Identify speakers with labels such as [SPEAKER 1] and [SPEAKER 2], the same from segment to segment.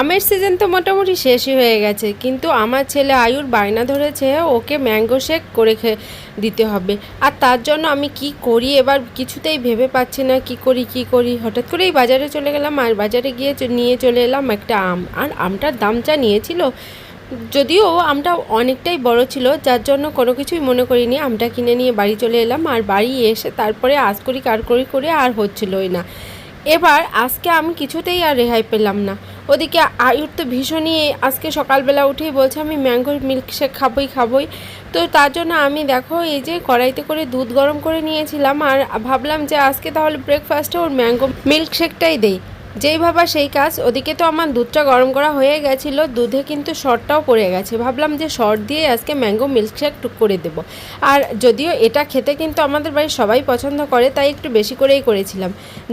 [SPEAKER 1] আমের সিজন তো মোটামুটি শেষই হয়ে গেছে, কিন্তু আমার ছেলে আয়ুর বায়না ধরেছে ওকে ম্যাঙ্গো শেক করে দিতে হবে। আর তার জন্য আমি কি করি এবার কিছুতেই ভেবে পাচ্ছি না, কি করি কি করি? হঠাৎ করেই বাজারে চলে গেলাম আর বাজারে গিয়ে নিয়ে চলে এলাম একটা আম। আর আমটার দাম যা নিয়েছিল, যদিও আমটা অনেকটাই বড় ছিল, যার জন্য কোনো কিছুই মনে করিনি। আমটা কিনে নিয়ে বাড়ি চলে এলাম আর বাড়ি এসে তারপরে আজ করি কার করি করে আর হচ্ছিলই না। এবার আজকে আমি কিছুতেই আর রেহাই পেলাম না। ওদিকে আয়ুর তো ভীষণই আজকে সকালবেলা উঠেই বলছে, আমি ম্যাঙ্গো মিল্কশেক খাবই খাবই। তো তার জন্য আমি দেখো এই যে কড়াইতে করে দুধ গরম করে নিয়েছিলাম আর ভাবলাম যে আজকে তাহলে ব্রেকফাস্টে ওর ম্যাঙ্গো মিল্কশেকটাই দেই। যেই ভাবা সেই কাজ। ওদিকে তো আমার দুধটা গরম করা হয়ে গেছিল, দুধে কিন্তু শর্টটাও পড়ে গেছে। ভাবলাম যে শর্ট দিয়ে আজকে ম্যাঙ্গো মিল্কশেক করে দেবো। আর যদিও এটা খেতে কিন্তু আমাদের বাড়ির সবাই পছন্দ করে, তাই একটু বেশি করেই করেছিলাম।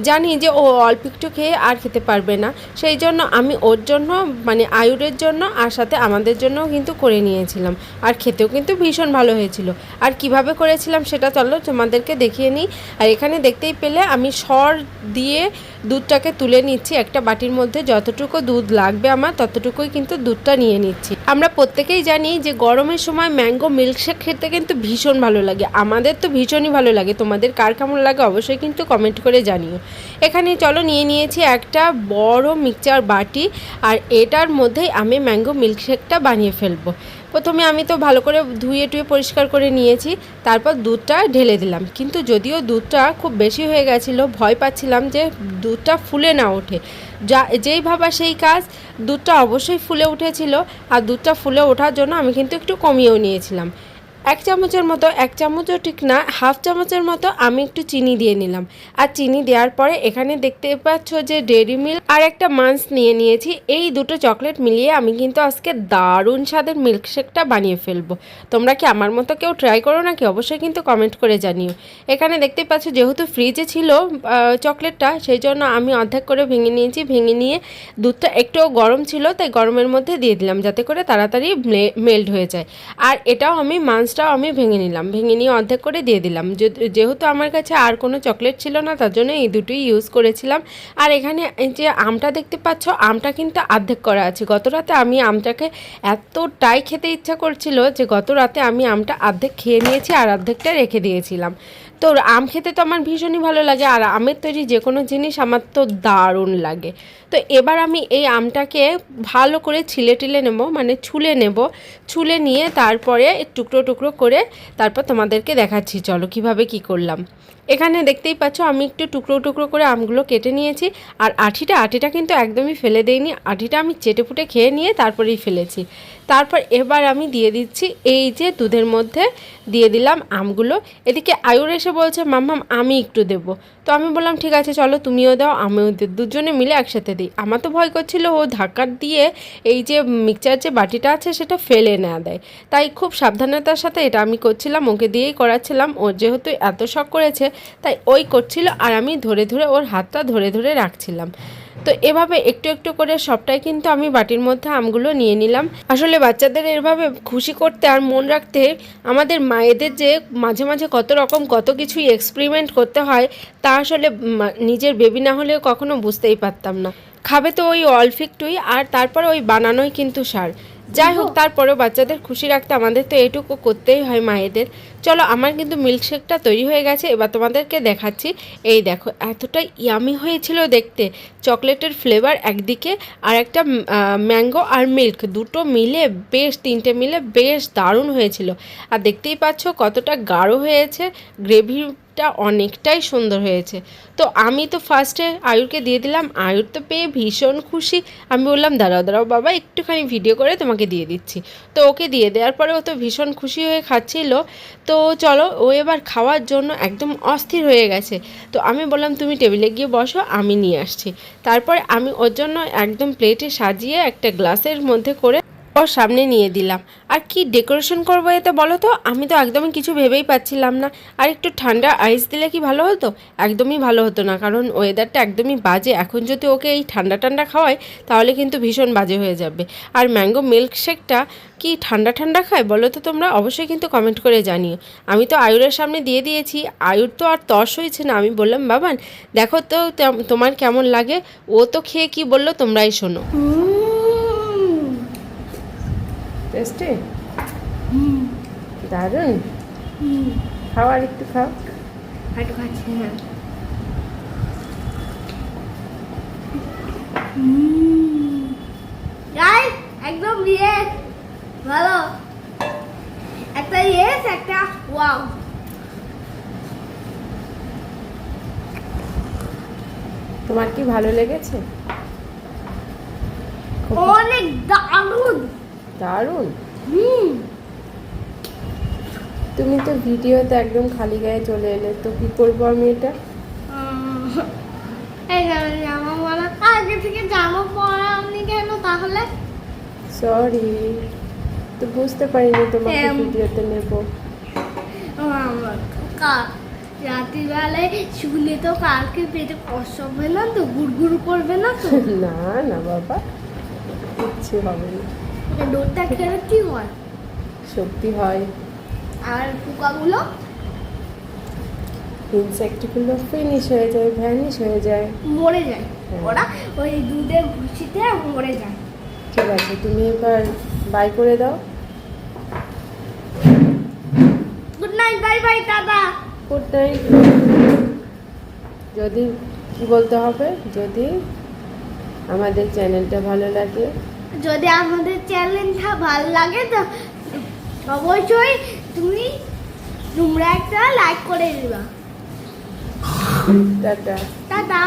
[SPEAKER 1] জানি যে ও অল্প একটু খেয়ে আর খেতে পারবে না। সেই জন্য আমি ওর জন্য মানে আয়ুরের জন্য আর সাথে আমাদের জন্যও কিন্তু করে নিয়েছিলাম। আর খেতেও কিন্তু ভীষণ ভালো হয়েছিল। আর কীভাবে করেছিলাম সেটা চলো তোমাদেরকে দেখিয়ে নিই। আর এখানে দেখতেই পেলে আমি সর দিয়ে দুধটাকে তুলে নিচ্ছি, একটা বাটির মধ্যে যতটুকু দুধ লাগবে আমার ততটুকুই কিন্তু দুধটা নিয়ে নিচ্ছি। আমরা প্রত্যেকেই জানি যে গরমের সময় ম্যাঙ্গো মিল্কশেক খেতে কিন্তু ভীষণ ভালো লাগে। আমাদের তো ভীষণই ভালো লাগে। তোমাদের কার কেমন লাগে অবশ্যই কিন্তু কমেন্ট করে জানিও। এখানে চলো নিয়ে নিয়েছি একটা বড় মিক্সচার বাটি আর এটার মধ্যেই আমি ম্যাঙ্গো মিল্কশেকটা বানিয়ে ফেলব। প্রথমে আমি তো ভালো করে ধুয়ে টুয়ে পরিষ্কার করে নিয়েছি, তারপর দুধটা ঢেলে দিলাম। কিন্তু যদিও দুধটা খুব বেশি হয়ে গেছিল, ভয় পাচ্ছিলাম যে দুধটা ফুলে না ওঠে। যা, যেই ভাবা সেই কাজ, দুধটা অবশ্যই ফুলে উঠেছিল, আর দুধটা ফুলে ওঠার জন্য আমি কিন্তু একটু কমিয়েও নিয়েছিলাম। এক চামচের মতো, এক চামচও ঠিক না, হাফ চামচের মতো আমি একটু চিনি দিয়ে নিলাম। আর চিনি দেওয়ার পরে এখানে দেখতে পাচ্ছ যে ডেরি মিল্ক আর একটা মান্স নিয়ে নিয়েছি। এই দুটো চকলেট মিলিয়ে আমি কিন্তু আজকে দারুণ স্বাদের মিল্কশেকটা বানিয়ে ফেলব। তোমরা কি আমার মতো কেউ ট্রাই করো নাকি? অবশ্যই কিন্তু কমেন্ট করে জানিও। এখানে দেখতে পাচ্ছ যেহেতু ফ্রিজে ছিল চকলেটটা, সেই জন্য আমি অর্ধেক করে ভেঙে নিয়েছি। ভেঙে নিয়ে দুধটা একটু গরম ছিল, তাই গরমের মধ্যে দিয়ে দিলাম যাতে করে তাড়াতাড়ি মেল্ট হয়ে যায়। আর এটাও আমি মান্সটাও আমি ভেঙে নিলাম। ভেঙে নিয়ে অর্ধেক করে দিয়ে দিলাম। যেহেতু আমার কাছে আর কোনো চকলেট ছিল না, তার জন্য এই দুটোই ইউজ করেছিলাম। আর এখানে যে আমটা দেখতে পাচ্ছ, আমটা কিন্তু অর্ধেক করা আছে। গত রাতে আমি আমটাকে এতটাই খেতে ইচ্ছা করছিল যে, গত রাতে আমি আমটা অর্ধেক খেয়ে নিয়েছি আর অর্ধেকটা রেখে দিয়েছিলাম। তো আম খেতে তো আমার ভীষণই ভালো লাগে, আর আমের তৈরি যে কোনো জিনিস আমার তো দারুণ লাগে। তো এবার আমি এই আমটাকে ভালো করে ছিলে টিলে নেব মানে ছুলে নেব, ছুলে নিয়ে তারপরে টুকরো টুকরো করে তারপর তোমাদেরকে দেখাচ্ছি, চলো কীভাবে কি করলাম। এখানে দেখতেই পাচ্ছ, আমি একটু টুকরো টুকরো করে আমগুলো কেটে নিয়েছি। আর আঠিটা আঠিটা কিন্তু একদমই ফেলে দেইনি। আঠিটা আমি চেটে ফুটে খেয়ে নিয়ে তারপরেই ফেলেছি। তারপর এবার আমি দিয়ে দিচ্ছি, এই যে দুধের মধ্যে দিয়ে দিলাম আমগুলো। এদিকে আয়ুর এসে বলছে মাম্মাম আমি একটু দেব। তো আমি বললাম, ঠিক আছে, চলো তুমিও দাও, আমিও দুজনে মিলে একসাথে দিই। আমার তো ভয় করছিল, ও ধাক্কা দিয়ে এই যে মিক্সচার যে বাটিটা আছে, সেটা ফেলে না দেয়। তাই খুব সাবধানতার সাথে এটা আমি করছিলাম, ওকে দিয়েই করাচ্ছিলাম। ও যেহেতু এত শখ করেছে তাই ওই করছিল আর আমি ধরে ধরে ওর হাতটা ধরে ধরে রাখছিলাম। তো এভাবে একটু একটু করে সবটাই কিন্তু আমি বাটির মধ্যে আমগুলো নিয়ে নিলাম। আসলে বাচ্চাদের এভাবে খুশি করতে আর মন রাখতে আমাদের মায়েদের যে মাঝে মাঝে কত রকম কত কিছুই এক্সপেরিমেন্ট করতে হয়, তা আসলে নিজের বেবি না হলে কখনো বুঝতেই পারতাম না। খাবে তো ওই অল্প একটুই আর তারপরে ওই বানানোই কিন্তু সার। যাই হোক তারপরেও বাচ্চাদের খুশি রাখতে আমাদের তো এটুকু করতেই হয় মায়েদের। চলো আমার কিন্তু মিল্কশেকটা তৈরি হয়ে গেছে এবার তোমাদেরকে দেখাচ্ছি। এই দেখো এতটা ইয়ামি হয়েছিল দেখতে। চকলেটের ফ্লেভার একদিকে আর একটা ম্যাঙ্গো আর মিল্ক দুটো মিলে বেশ তিনটে মিলে বেশ দারুণ হয়েছিল। আর দেখতেই পাচ্ছ কতটা গাঢ় হয়েছে গ্রেভিটা অনেকটাই সুন্দর হয়েছে। তো আমি তো ফার্স্টে আয়ুরকে দিয়ে দিলাম। আয়ুর তো পেয়ে ভীষণ খুশি। আমি বললাম, দাঁড়াও দাঁড়াও বাবা, একটুখানি ভিডিও করে তোমাকে দিয়ে দিচ্ছি। তো ওকে দিয়ে দেওয়ার পরে ও তো ভীষণ খুশি হয়ে খাচ্ছিল। তো চলো, ও এবার খাওয়ার জন্য একদম অস্থির হয়ে গেছে। তো আমি বললাম, তুমি টেবিলে গিয়ে বসো, আমি নিয়ে আসছি। তারপরে আমি ওর জন্য একদম প্লেটে সাজিয়ে একটা গ্লাসের মধ্যে করে ওর সামনে নিয়ে দিলাম। আর কি ডেকোরেশন করব এতে বলো তো? আমি তো একদমই কিছু ভেবেই পাচ্ছিলাম না। আর একটু ঠান্ডা আইস দিলে কি ভালো হতো? একদমই ভালো হতো না, কারণ ওয়েদারটা একদমই বাজে। এখন যদি ওকে এই ঠান্ডা ঠান্ডা খাওয়ায় তাহলে কিন্তু ভীষণ বাজে হয়ে যাবে। আর ম্যাঙ্গো মিল্কশেকটা কি ঠান্ডা ঠান্ডা খায় বলো তো তোমরা? অবশ্যই কিন্তু কমেন্ট করে জানিও। আমি তো আয়ুরের সামনে দিয়ে দিয়েছি। আয়ুর তো আর তর্স হয়েছে না। আমি বললাম, বাবান, দেখো তো তোমার কেমন লাগে? ও তো খেয়ে কি বলল? তোমরাই শোনো। টেস্টি দারুণ। খাও আর একটু খাও।
[SPEAKER 2] একটু খাচ্ছি হ্যাঁ। একদম ইয়েস ভালো। একটা ইয়েস একটা ওয়াও।
[SPEAKER 1] তোমার কি ভালো লেগেছে?
[SPEAKER 2] অনেক দারুণ।
[SPEAKER 1] দারুণ। তুমি তো ভিডিওতে একদম খালি গায়ে চলে এলে তো কি করব আমি এটা?
[SPEAKER 2] জামা পরা। আগে থেকে জামা পরা আপনি কেন তাহলে?
[SPEAKER 1] সরি তো বুঝতে পারিনি তোমাকে। ভিডিওতে নেব।
[SPEAKER 2] রাত্রিবেলায় শুনে তো কালকে পেটে কষ্ট হবে না তো গুড়গুড় করবে না তো?
[SPEAKER 1] না না বাবা কিচ্ছু হবে না।
[SPEAKER 2] ডোরটা খেলে কি হয়?
[SPEAKER 1] শক্তি হয়।
[SPEAKER 2] আর পোকাগুলো?
[SPEAKER 1] ইনসেক্টগুলো ফিনিশ হয়ে যায় ভ্যানিশ হয়ে যায়।
[SPEAKER 2] মরে যায়।
[SPEAKER 1] হ্যাঁ।
[SPEAKER 2] ওরা ওই দুধের ঘুষিতে মরে যায়।
[SPEAKER 1] ঠিক আছে তুমি এবার বাই করে দাও।
[SPEAKER 2] গুড নাইট বাই বাই দাদা।
[SPEAKER 1] গুড নাইট যদি বলতে হবে যদি আমাদের চ্যানেলটা ভালো লাগে
[SPEAKER 2] যদি আমাদের চ্যানেলটা ভালো লাগে তো অবশ্যই তুমি তোমরা একটা লাইক করে দিবা।
[SPEAKER 1] টাটা।
[SPEAKER 2] টাটা।